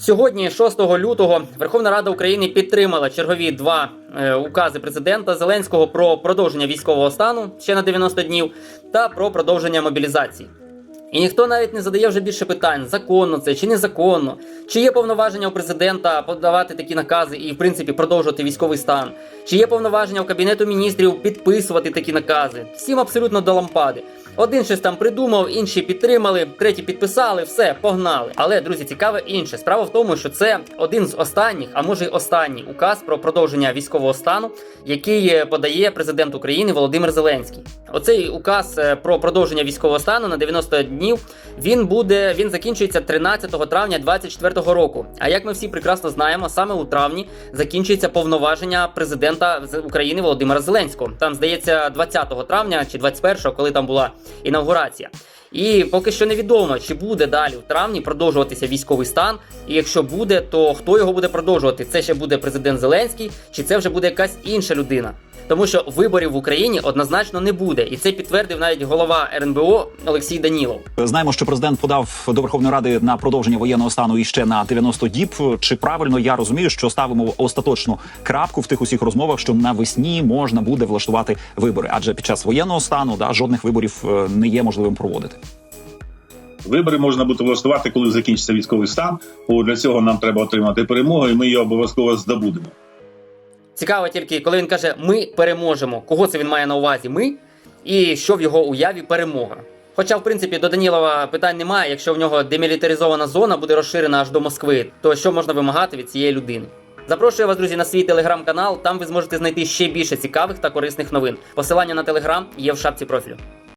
Сьогодні, 6 лютого, Верховна Рада України підтримала чергові два е, укази президента Зеленського про продовження військового стану ще на 90 днів та про продовження мобілізації. І ніхто навіть не задає вже більше питань: законно це чи незаконно, чи є повноваження у президента подавати такі накази і, в принципі, продовжувати військовий стан, чи є повноваження у кабінету міністрів підписувати такі накази. Всім абсолютно до лампади. Один щось там придумав, інші підтримали, треті підписали, все, погнали. Але, друзі, цікаве інше. Справа в тому, що це один з останніх, а може й останній указ про продовження військового стану, який е, подає президент України Володимир Зеленський. Оцей указ е, про продовження військового стану на 90 днів він буде він закінчується 13 травня 2024 року. А як ми всі прекрасно знаємо, саме у травні закінчується повноваження президента з України Володимира Зеленського. Там здається 20 травня чи 21, коли там була інаугурація. І поки що невідомо, чи буде далі в травні продовжуватися військовий стан. І якщо буде, то хто його буде продовжувати? Це ще буде президент Зеленський, чи це вже буде якась інша людина? Тому що виборів в Україні однозначно не буде, і це підтвердив навіть голова РНБО Олексій Данілов. Знаємо, що президент подав до Верховної Ради на продовження воєнного стану іще на 90 діб. Чи правильно я розумію, що ставимо остаточну крапку в тих усіх розмовах, що навесні можна буде влаштувати вибори? Адже під час воєнного стану да жодних виборів е, не є можливим проводити. Вибори можна буде влаштувати, коли закінчиться військовий стан. Бо для цього нам треба отримати перемогу, і ми її обов'язково здобудемо. Цікаво тільки, коли він каже Ми переможемо. Кого це він має на увазі? Ми і що в його уяві перемога. Хоча, в принципі, до Данілова питань немає, якщо в нього демілітаризована зона буде розширена аж до Москви, то що можна вимагати від цієї людини? Запрошую вас, друзі, на свій телеграм-канал. Там ви зможете знайти ще більше цікавих та корисних новин. Посилання на телеграм є в шапці профілю.